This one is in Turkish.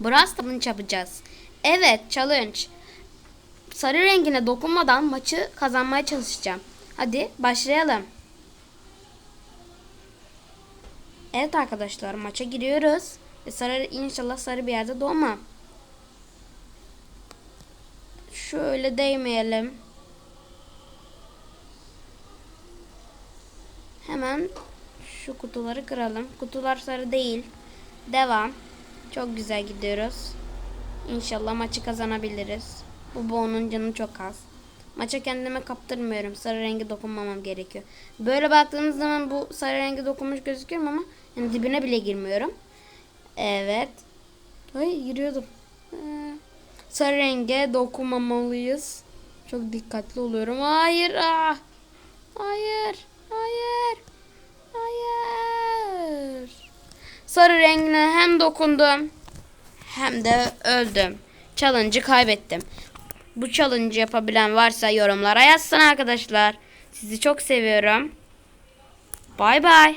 Brass challenge yapacağız. Evet challenge. Sarı rengine dokunmadan maçı kazanmaya çalışacağım. Hadi başlayalım. Evet arkadaşlar maça giriyoruz. Ve sarı inşallah sarı bir yerde doğmam. Şöyle değmeyelim. Hemen şu kutuları kıralım. Kutular sarı değil. Devam. Çok güzel gidiyoruz. İnşallah maçı kazanabiliriz. Bu boğunun canı çok az. Maça kendime kaptırmıyorum. Sarı rengi dokunmamam gerekiyor. Böyle baktığınız zaman bu sarı rengi dokunmuş gözüküyorum ama yani dibine bile girmiyorum. Evet. Ay giriyordum. Ee, sarı renge dokunmamalıyız. Çok dikkatli oluyorum. Hayır. Ah. Hayır. Hayır. Hayır. Sarı rengine hem dokundum hem de öldüm. Challenge'ı kaybettim. Bu challenge'ı yapabilen varsa yorumlara yazsın arkadaşlar. Sizi çok seviyorum. Bay bay.